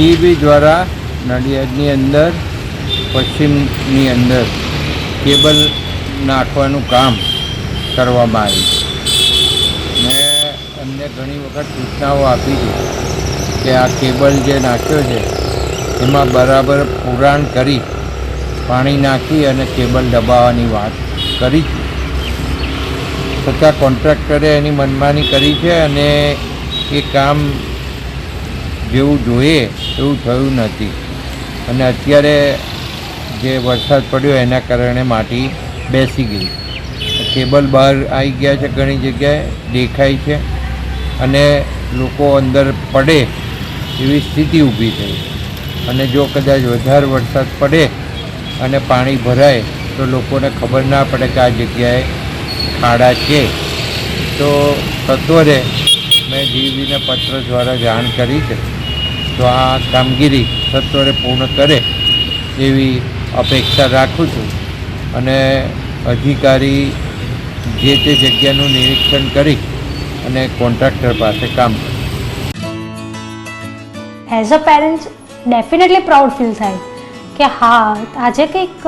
GB દ્વારા નડિયાદની અંદર, પશ્ચિમની અંદર કેબલ નાખવાનું કામ કરવામાં આવ્યું મેં એમને ઘણી વખત સૂચનાઓ આપી છે કે આ કેબલ જે નાખ્યો છે, એમાં બરાબર પુરાણ કરી, પાણી નાખી અને કેબલ દબાવવાની વાત કરી છે. છતાં કોન્ટ્રાક્ટરે એની મનમાની કરી છે અને એ કામ જેવું જોઈએ એવું થયું નથી. અને અત્યારે જે વરસાદ પડ્યો એના કારણે માટી બેસી ગઈ. કેબલ બહાર આવી ગયા છે ઘણી જગ્યાએ, દેખાય છે. અને લોકો અંદર પડે એવી સ્થિતિ ઊભી થઈ. અને જો કદાચ વધારે વરસાદ પડે અને પાણી ભરાય, તો લોકોને ખબર ના પડે કે આ જગ્યાએ ખાડા છે. તો સત્વરે મેં જીવીને પત્ર દ્વારા જાણ કરી છે. તો આ કામગીરી સત્વરે પૂર્ણ કરે એવી અપેક્ષા રાખું છું. અને અધિકારી જે તે જગ્યાનું નિરીક્ષણ કરી અને કોન્ટ્રાક્ટર પાસે કામ કરે. As a parents definitely proud feel થાય કે હા, આજે કંઈક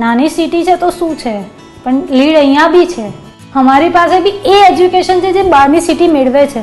નાની સિટી છે તો શું છે? પણ લીડ અહીંયા બી છે. અમારી પાસે બી એ એજ્યુકેશન છે જે બહારની સિટી મેળવે છે.